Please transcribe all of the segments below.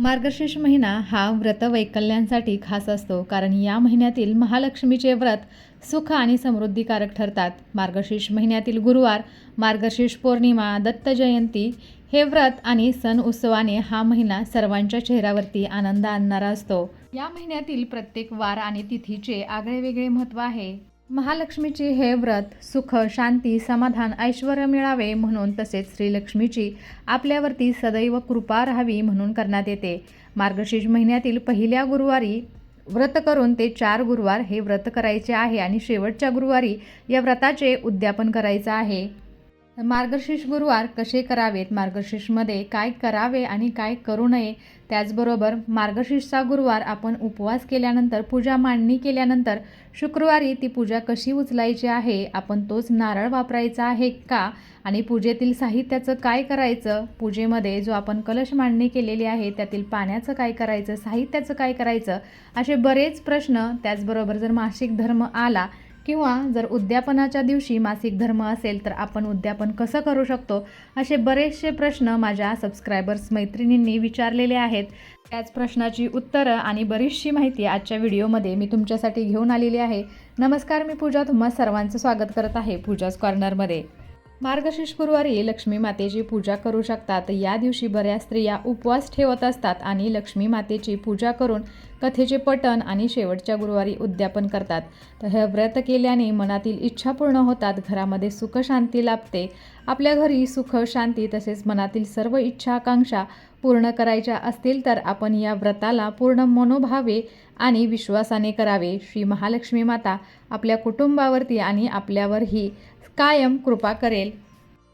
मार्गशीर्ष महिना हा व्रत वैकल्यांसाठी खास असतो कारण या महिन्यातील महालक्ष्मीचे व्रत सुख आणि समृद्धीकारक ठरतात. मार्गशीर्ष महिन्यातील गुरुवार मार्गशीर्ष पौर्णिमा दत्त जयंती हे व्रत आणि सण उत्सवाने हा महिना सर्वांच्या चेहऱ्यावरती आनंद आणणारा असतो. या महिन्यातील प्रत्येक वार आणि तिथीचे आगळेवेगळे महत्त्व आहे. महालक्ष्मीचे हे व्रत सुख शांती समाधान ऐश्वर मिळावे म्हणून तसेच श्रीलक्ष्मीची आपल्यावरती सदैव कृपा राहावी म्हणून करण्यात येते. मार्गशीर्ष महिन्यातील पहिल्या गुरुवारी व्रत करून ते चार गुरुवार हे व्रत करायचे आहे आणि शेवटच्या गुरुवारी या व्रताचे उद्यापन करायचं आहे. मार्गशीर्ष गुरुवार कसे करावेत? मार्गशीर्षमध्ये काय करावे आणि काय करू नये? त्याचबरोबर मार्गशीर्षचा गुरुवार आपण उपवास केल्यानंतर पूजा मांडणी केल्यानंतर शुक्रवारी ती पूजा कशी उचलायची आहे? आपण तोच नारळ वापरायचा आहे का? आणि पूजेतील साहित्याचं काय करायचं? पूजेमध्ये जो आपण कलश मांडणी केलेली आहे त्यातील पाण्याचं काय करायचं? साहित्याचं काय करायचं? असे बरेच प्रश्न. त्याचबरोबर जर मासिक धर्म आला किंवा जर उद्यापनाच्या दिवशी मासिक धर्म असेल तर आपण उद्यापन कसं करू शकतो? असे बरेचसे प्रश्न माझ्या सबस्क्रायबर्स मैत्रिणींनी विचारलेले आहेत. त्याच प्रश्नाची उत्तरं आणि बरीचशी माहिती आजच्या व्हिडिओमध्ये मी तुमच्यासाठी घेऊन आलेली आहे. नमस्कार मी पूजा. तुम्हा सर्वांचं स्वागत करत आहे पूजाच कॉर्नरमध्ये मार्गशीर्ष गुरुवारी लक्ष्मी मातेची पूजा करू शकतात. या दिवशी बऱ्याच स्त्रिया उपवास ठेवत असतात आणि लक्ष्मी मातेची पूजा करून कथेचे पठण आणि शेवटच्या गुरुवारी उद्यापन करतात. तर हे व्रत केल्याने मनातील इच्छा पूर्ण होतात घरामध्ये सुख शांती लाभते. आपल्या घरी सुख शांती तसेच मनातील सर्व इच्छा आकांक्षा पूर्ण करायच्या असतील तर आपण या व्रताला पूर्ण मनोभावे आणि विश्वासाने करावे. श्री महालक्ष्मी माता आपल्या कुटुंबावरती आणि आपल्यावरही कायम कृपा करेल.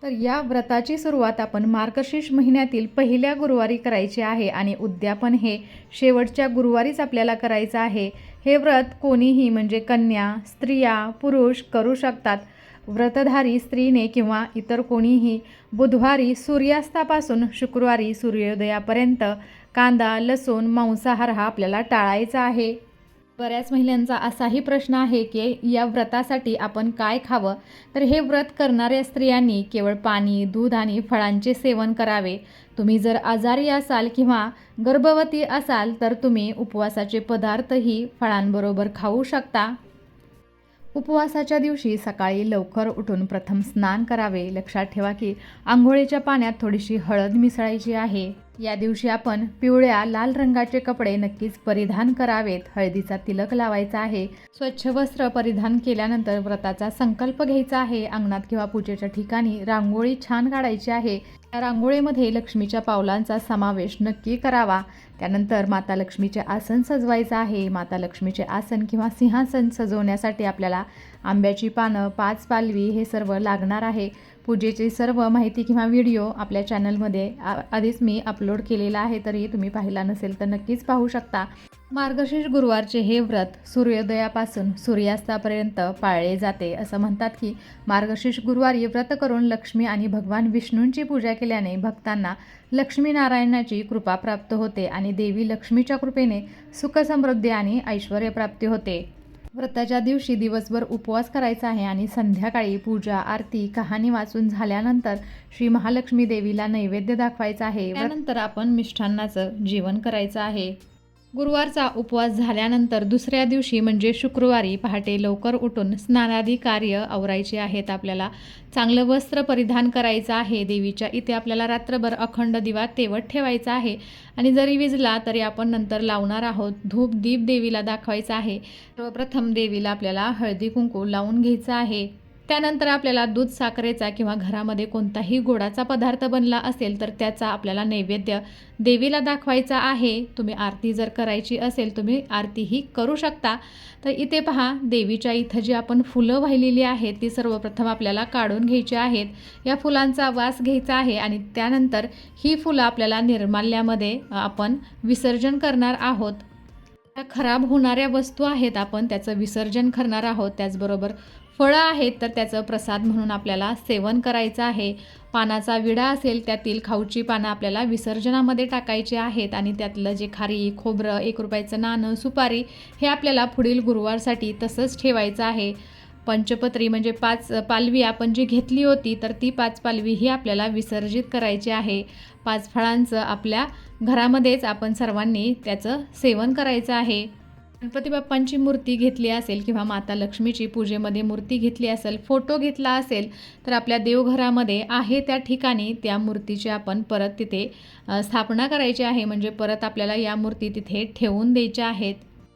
तर या व्रताची सुरुवात आपण मार्गशीर्ष महिन्यातील पहिल्या गुरुवारी करायची आहे आणि उद्यापन हे शेवटच्या गुरुवारीच आपल्याला करायचं आहे. हे व्रत कोणीही म्हणजे कन्या स्त्रिया पुरुष करू शकतात. व्रतधारी स्त्रीने किंवा इतर कोणीही बुधवारी सूर्यास्तापासून शुक्रवारी सूर्योदयापर्यंत कांदा लसूण मांसाहार हा आपल्याला टाळायचा आहे. बऱ्याच महिलांचा असाही प्रश्न आहे की या व्रतासाठी आपण काय खावं? तर हे व्रत करणाऱ्या स्त्रियांनी केवळ पाणी दूध आणि फळांचे सेवन करावे. तुम्ही जर आजारी असाल किंवा गर्भवती असाल तर तुम्ही उपवासाचे पदार्थही फळांबरोबर खाऊ शकता. उपवासाच्या दिवशी सकाळी लवकर उठून प्रथम स्नान करावे. लक्षात ठेवा की आंघोळीच्या पाण्यात थोडीशी हळद मिसळायची आहे. या दिवशी आपण पिवळ्या लाल रंगाचे कपडे नक्कीच परिधान करावेत. हळदीचा तिलक लावायचा आहे. स्वच्छ वस्त्र परिधान केल्यानंतर व्रताचा संकल्प घ्यायचा आहे. अंगणात किंवा पूजेच्या ठिकाणी रांगोळी छान काढायची आहे. या रांगोळीमध्ये लक्ष्मीच्या पावलांचा समावेश नक्की करावा. त्यानंतर माता लक्ष्मीचे आसन सजवायचं आहे. माता लक्ष्मीचे आसन किंवा सिंहासन सजवण्यासाठी आपल्याला आंब्याची पानं पाच पालवी हे सर्व लागणार आहे. पूजेची सर्व माहिती किंवा व्हिडिओ आपल्या चॅनलमध्ये आधीच मी अपलोड केलेला आहे तरी तुम्ही पाहिला नसेल तर नक्कीच पाहू शकता. मार्गशीर्ष गुरुवारचे हे व्रत सूर्योदयापासून सूर्यास्तापर्यंत पाळले जाते. असं म्हणतात की मार्गशीर्ष गुरुवारी व्रत करून लक्ष्मी आणि भगवान विष्णूंची पूजा केल्याने भक्तांना लक्ष्मीनारायणाची कृपा प्राप्त होते आणि देवी लक्ष्मीच्या कृपेने सुखसमृद्धी आणि ऐश्वर प्राप्ती होते. व्रताच्या दिवशी दिवसभर उपवास करायचा आहे आणि संध्याकाळी पूजा आरती कहाणी वाचून झाल्यानंतर श्री महालक्ष्मी देवीला नैवेद्य दाखवायचा आहे. त्यानंतर आपण मिष्ठान्नाचं जीवन करायचं आहे. गुरुवारचा उपवास झाल्यानंतर दुसऱ्या दिवशी म्हणजे शुक्रवारी पहाटे लवकर उठून स्नानादी कार्य आवरायचे आहेत आपल्याला. चांगलं वस्त्र परिधान करायचं आहे. देवीच्या इथे आपल्याला रात्रभर अखंड दिवा तेवत ठेवायचा आहे. आणि जरी विजला तरी आपण नंतर लावणार आहोत. धूप दीप देवीला दाखवायचा आहे. सर्वप्रथम देवीला आपल्याला हळदी कुंकू लावून घ्यायचं आहे. त्यानंतर आपल्याला दूध साखरेचा किंवा घरामध्ये कोणताही गोडाचा पदार्थ बनला असेल तर त्याचा आपल्याला नैवेद्य देवीला दाखवायचा आहे. तुम्ही आरती जर करायची असेल तुम्ही आरतीही करू शकता. तर इथे पहा देवीच्या इथं जी आपण फुलं वाहिलेली आहेत ती सर्वप्रथम आपल्याला काढून घ्यायची आहेत. या फुलांचा वास घ्यायचा आहे आणि त्यानंतर ही फुलं आपल्याला निर्माल्यामध्ये आपण विसर्जन करणार आहोत. त्या खराब होणाऱ्या वस्तू आहेत आपण त्याचं विसर्जन करणार आहोत. त्याचबरोबर फळं आहेत तर त्याचं प्रसाद म्हणून आपल्याला सेवन करायचं आहे. पानाचा विडा असेल त्यातील खाऊची पानं आपल्याला विसर्जनामध्ये टाकायची आहेत आणि त्यातलं जे खारी खोबरं एक रुपयाचं नाणं सुपारी हे आपल्याला पुढील गुरुवारसाठी तसंच ठेवायचं आहे. पंचपत्री म्हणजे पाच पालवी आपण जी घेतली होती तर ती पाच पालवी ही आपल्याला विसर्जित करायची आहे. पाच फळांचं आपल्या घरामध्येच आपण सर्वांनी त्याचं सेवन करायचं आहे. गणपती बाप्पांची मूर्ती घेतली असेल किंवा माता लक्ष्मीची पूजेमध्ये मूर्ती घेतली असेल फोटो घेतला असेल तर आपल्या देवघरामध्ये आहे त्या ठिकाणी त्या मूर्तीची आपण परत तिथे स्थापना करायची आहे. म्हणजे परत आपल्याला या मूर्ती तिथे ठेवून द्यायच्या आहेत.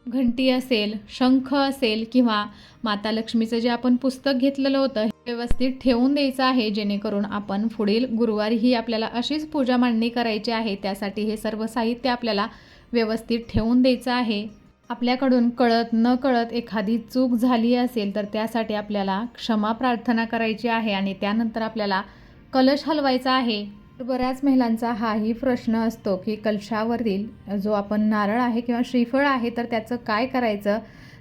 घंटी असेल शंख असेल किंवा माता लक्ष्मीचं जे आपण पुस्तक घेतलेलं होतं हे व्यवस्थित ठेवून द्यायचं आहे. जेणेकरून आपण पुढील गुरुवारी ही आपल्याला अशीच पूजा मांडणी करायची आहे. त्यासाठी हे सर्व साहित्य आपल्याला व्यवस्थित ठेवून द्यायचं आहे. आपल्याकडून कळत न कळत एखादी चूक झाली असेल तर त्यासाठी आपल्याला क्षमा प्रार्थना करायची आहे आणि त्यानंतर आपल्याला कलश हलवायचा आहे. बऱ्याच महिलांचा हाही प्रश्न असतो की कलशावरील जो आपण नारळ आहे किंवा श्रीफळ आहे तर त्याचं काय करायचं?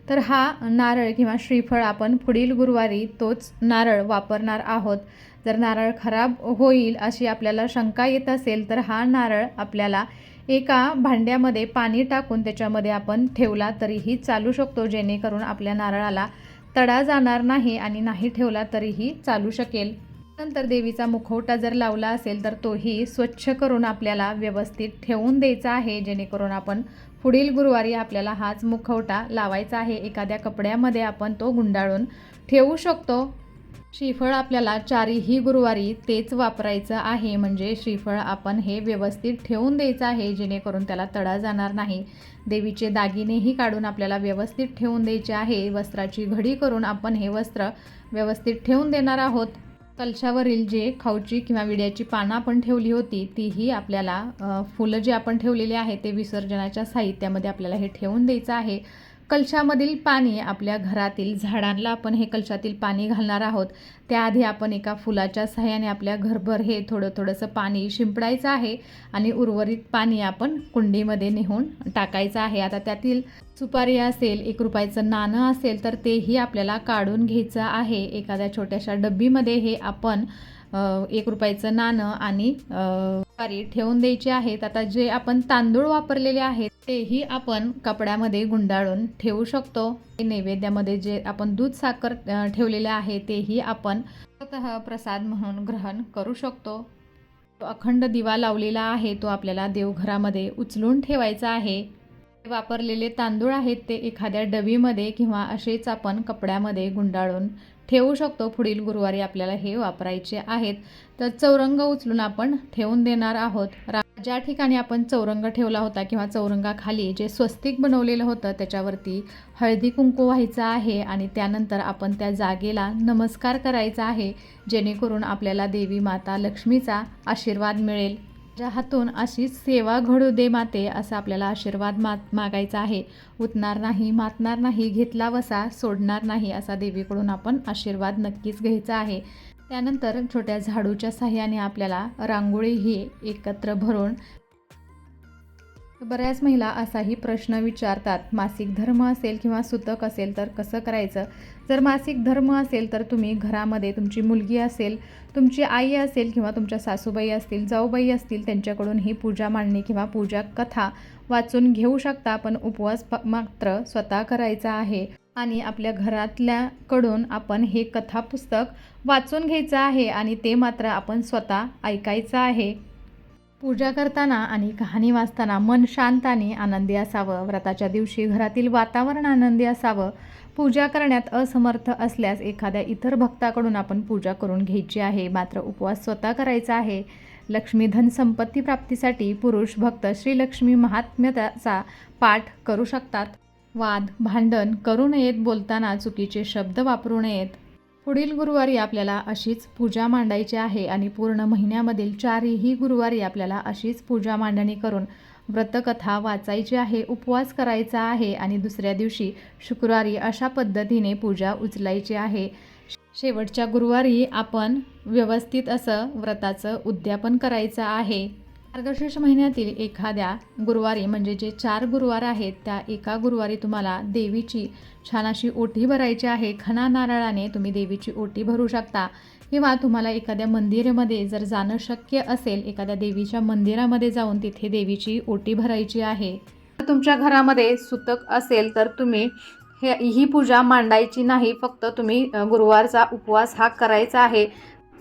तर हा नारळ किंवा श्रीफळ आपण पुढील गुरुवारी तोच नारळ वापरणार आहोत. जर नारळ खराब होईल अशी आपल्याला शंका येत असेल तर हा नारळ आपल्याला एका भांड्यामध्ये पाणी टाकून त्याच्यामध्ये आपण ठेवला तरीही चालू शकतो जेणेकरून आपल्या नारळाला तडा जाणार नाही आणि नाही ठेवला तरीही चालू शकेल. नंतर देवीचा मुखवटा जर लावला असेल तर तोही स्वच्छ करून आपल्याला व्यवस्थित ठेवून द्यायचा आहे जेणेकरून आपण पुढील गुरुवारी आपल्याला हाच मुखवटा लावायचा आहे. एखाद्या कपड्यामध्ये आपण तो गुंडाळून ठेवू शकतो. श्रीफळ आपल्याला चारीही गुरुवारी तेच वापरायचं आहे. म्हणजे श्रीफळ आपण हे व्यवस्थित ठेवून द्यायचं आहे जेणेकरून त्याला तडा जाणार नाही. देवीचे दागिनेही काढून आपल्याला व्यवस्थित ठेवून द्यायचे आहे. वस्त्राची घडी करून आपण हे वस्त्र व्यवस्थित ठेवून देणार आहोत. कलशावरील जे खाऊची किंवा विड्याची पानं आपण ठेवली होती तीही आपल्याला फुलं जे आपण ठेवलेली आहे ते विसर्जनाच्या साहित्यामध्ये आपल्याला हे ठेवून द्यायचं आहे. कलशामधील पाणी आपल्या घरातील झाडांना आपण हे कलशातील पाणी घालणार आहोत. त्याआधी आपण एका फुलाच्या सहाय्याने आपल्या घरभर हे थोडं थोडंसं पाणी शिंपडायचं आहे आणि उर्वरित पाणी आपण कुंडीमध्ये नेऊन टाकायचं आहे. आता त्यातील सुपारी असेल एक रुपयाचं नाणं असेल तर तेही आपल्याला काढून घ्यायचं आहे. एखाद्या छोट्याशा डब्बीमध्ये हे आपण एक रुपयाचं नाणं आणि अ, ठेवून द्यायची आहेत. आता जे आपण तांदूळ वापरलेले आहेत तेही आपण कपड्यामध्ये गुंडाळून ठेवू शकतो. नैवेद्यामध्ये जे आपण दूध साखर ठेवलेले आहे तेही आपण स्वतः प्रसाद म्हणून ग्रहण करू शकतो. तो अखंड दिवा लावलेला आहे तो आपल्याला देवघरामध्ये उचलून ठेवायचा आहे. वापरलेले तांदूळ आहेत ते एखाद्या डबीमध्ये किंवा असेच आपण कपड्यामध्ये गुंडाळून ठेवू शकतो. पुढील गुरुवारी आपल्याला हे वापरायचे आहेत. तर चौरंग उचलून आपण ठेवून देणार आहोत. रा ज्या ठिकाणी आपण चौरंग ठेवला होता किंवा चौरंगाखाली जे स्वस्तिक बनवलेलं होतं त्याच्यावरती हळदी कुंकू व्हायचं आहे आणि त्यानंतर आपण त्या जागेला नमस्कार करायचा आहे. जेणेकरून आपल्याला देवी माता लक्ष्मीचा आशीर्वाद मिळेल. हातून अशीच सेवा घडू दे माते असा आपल्याला आशीर्वाद मा मागायचा आहे. उतणार नाही मातणार नाही घेतला वसा सोडणार नाही असा देवीकडून आपण आशीर्वाद नक्कीच घ्यायचा आहे. त्यानंतर छोट्या झाडूच्या साह्याने आपल्याला रांगोळी ही एकत्र भरून बऱ्याच महिला असाही प्रश्न विचारतात मासिक धर्म असेल किंवा सुतक असेल तर कसं करायचं? जर मासिक धर्म असेल तर तुम्ही घरामध्ये तुमची मुलगी असेल तुमची आई असेल किंवा तुमच्या सासूबाई असतील जाऊबाई असतील त्यांच्याकडून ही पूजा मांडणी किंवा पूजा कथा वाचून घेऊ शकता पण उपवास प- मात्र स्वतः करायचा आहे. आणि आपल्या घरातल्याकडून आपण हे कथा पुस्तक वाचून घ्यायचं आहे आणि ते मात्र आपण स्वतः ऐकायचं आहे. पूजा करताना आणि कहाणी वाचताना मन शांत आणि आनंदी असावं. व्रताच्या दिवशी घरातील वातावरण आनंदी असावं. पूजा करण्यात असमर्थ असल्यास एखाद्या इतर भक्ताकडून आपण पूजा करून घ्यायची आहे. मात्र उपवास स्वतः करायचा आहे. लक्ष्मी धन संपत्ती प्राप्तीसाठी पुरुष भक्त श्रीलक्ष्मी महात्म्याचा पाठ करू शकतात. वाद भांडण करू नयेत बोलताना चुकीचे शब्द वापरू नयेत. पुढील गुरुवारी आपल्याला अशीच पूजा मांडायची आहे आणि पूर्ण महिन्यामधील चारही गुरुवारी आपल्याला अशीच पूजा मांडणी करून व्रतकथा वाचायची आहे उपवास करायचा आहे आणि दुसऱ्या दिवशी शुक्रवारी अशा पद्धतीने पूजा उचलायची आहे. शेवटच्या गुरुवारी आपण व्यवस्थित असं व्रताचं उद्यापन करायचं आहे. मार्गशीर्ष महिन्यातील एखाद्या गुरुवारी म्हणजे जे चार गुरुवार आहेत त्या एका गुरुवारी तुम्हाला देवीची छान अशी ओटी भरायची आहे. खणा नारळाने तुम्ही देवीची ओटी भरू शकता. किंवा तुम्हाला एखाद्या मंदिरामध्ये जर जाणं शक्य असेल एखाद्या देवीच्या मंदिरामध्ये जाऊन तिथे देवीची ओटी भरायची आहे. तुमच्या घरामध्ये सुतक असेल तर तुम्ही हे ही पूजा मांडायची नाही. फक्त तुम्ही गुरुवारचा उपवास हा करायचा आहे.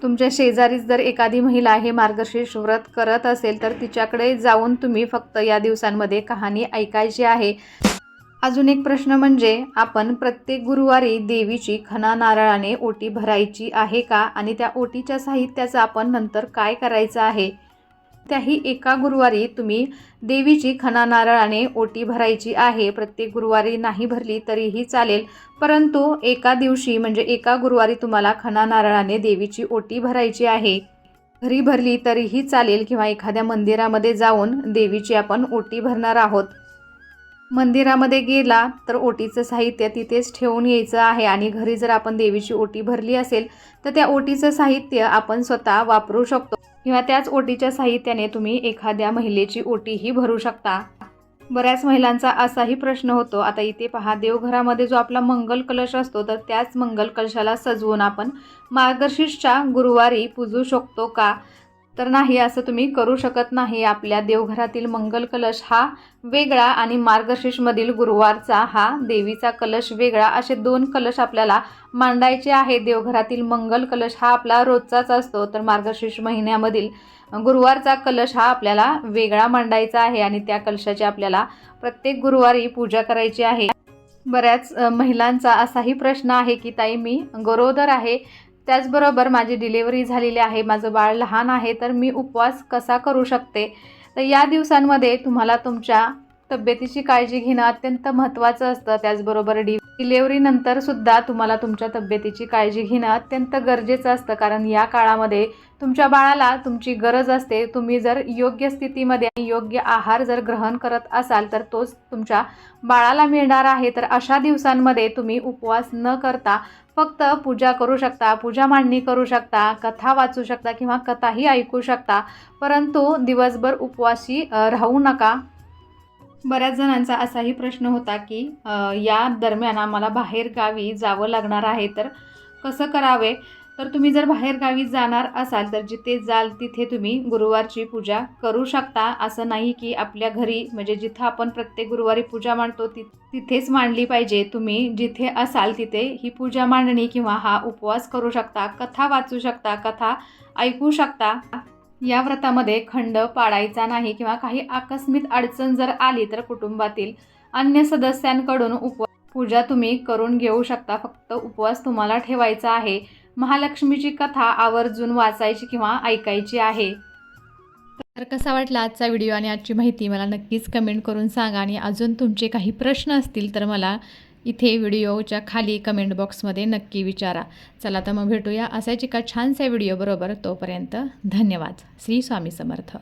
तुमच्या शेजारीच जर एखादी महिला हे मार्गशीर्ष व्रत करत असेल तर तिच्याकडे जाऊन तुम्ही फक्त या दिवसांमध्ये कहाणी ऐकायची आहे. अजून एक प्रश्न म्हणजे आपण प्रत्येक गुरुवारी देवीची खना नारळाने ओटी भरायची आहे का? आणि त्या ओटीच्या साहित्याचं आपण नंतर काय करायचं आहे? त्याही एका गुरुवारी तुम्ही देवीची खना नारळाने ओटी भरायची आहे. प्रत्येक गुरुवारी नाही भरली तरीही चालेल. परंतु एका दिवशी म्हणजे एका गुरुवारी तुम्हाला खना नारळाने देवीची ओटी भरायची आहे. घरी भरली तरीही चालेल किंवा एखाद्या मंदिरामध्ये जाऊन देवीची आपण ओटी भरणार आहोत. मंदिरामध्ये गेला तर ओटीचं साहित्य तिथेच ठेवून यायचं आहे. आणि घरी जर आपण देवीची ओटी भरली असेल तर त्या ओटीचं साहित्य आपण स्वतः वापरू शकतो. किंवा त्याच ओटीच्या साहित्याने तुम्ही एखाद्या महिलेची ओटीही भरू शकता. बऱ्याच महिलांचा असाही प्रश्न होतो. आता इथे पहा देवघरामध्ये जो आपला मंगल कलश असतो तर त्याच मंगल कलशाला सजवून आपण मार्गशीर्षच्या गुरुवारी पूजू शकतो का? तर नाही असं तुम्ही करू शकत नाही. आपल्या देवघरातील मंगल कलश हा वेगळा आणि मार्गशीर्षमधील गुरुवारचा हा देवीचा कलश वेगळा. असे दोन कलश आपल्याला मांडायचे आहे देवघरातील मंगल कलश हा आपला रोजचाच असतो. तर मार्गशीर्ष महिन्यामधील गुरुवारचा कलश हा आपल्याला वेगळा मांडायचा आहे आणि त्या कलशाची आपल्याला प्रत्येक गुरुवारी पूजा करायची आहे. बऱ्याच महिलांचा असाही प्रश्न आहे की ताई मी गरोदर आहे. त्याचबरोबर माझी डिलिव्हरी झालेली आहे माझं बाळ लहान आहे तर मी उपवास कसा करू शकते? तर या दिवसांमध्ये तुम्हाला तुमच्या तब्येतीची काळजी घेणं अत्यंत महत्त्वाचं असतं. त्याचबरोबर डी डिलेवरीनंतर सुद्धा तुम्हाला तुमच्या तब्येतीची काळजी घेणं अत्यंत गरजेचं असतं. कारण या काळामध्ये तुमच्या बाळाला तुमची गरज असते. तुम्ही जर योग्य स्थितीमध्ये आणि योग्य आहार जर ग्रहण करत असाल तर तोच तुमच्या बाळाला मिळणार आहे. तर अशा दिवसांमध्ये तुम्ही उपवास न करता फक्त पूजा करू शकता पूजा मांडणी करू शकता कथा वाचू शकता किंवा कथाही ऐकू शकता. परंतु दिवसभर उपवासी राहू नका. बऱ्याच जणांचा असाही प्रश्न होता की या दरम्यान आम्हाला बाहेर गावी जावं लागणार आहे तर कसं करावे? तर तुम्ही जर बाहेर गावी जाणार असाल तर जिथे जाल तिथे तुम्ही गुरुवारची पूजा करू शकता. असं नाही की आपल्या घरी म्हणजे जिथं आपण प्रत्येक गुरुवारी पूजा मांडतो ति तिथेच मांडली पाहिजे. तुम्ही जिथे असाल तिथे ही पूजा मांडणी किंवा हा उपवास करू शकता. कथा वाचू शकता कथा ऐकू शकता. या व्रतामध्ये खंड पाडायचा नाही किंवा काही आकस्मिक अडचण जर आली तर कुटुंबातील अन्य सदस्यांकडून उपवास पूजा तुम्ही करून घेऊ शकता. फक्त उपवास तुम्हाला ठेवायचा आहे. महालक्ष्मीची कथा आवर्जून वाचायची किंवा ऐकायची आहे. तर कसा वाटला आजचा व्हिडिओ आणि आजची माहिती मला नक्कीच कमेंट करून सांगा आणि अजून तुमचे काही प्रश्न असतील तर मला इथे व्हिडिओच्या खाली कमेंट बॉक्समध्ये नक्की विचारा. चला तर मग भेटूया असाच एका छानसा व्हिडिओ बरोबर तोपर्यंत धन्यवाद. श्री स्वामी समर्थ.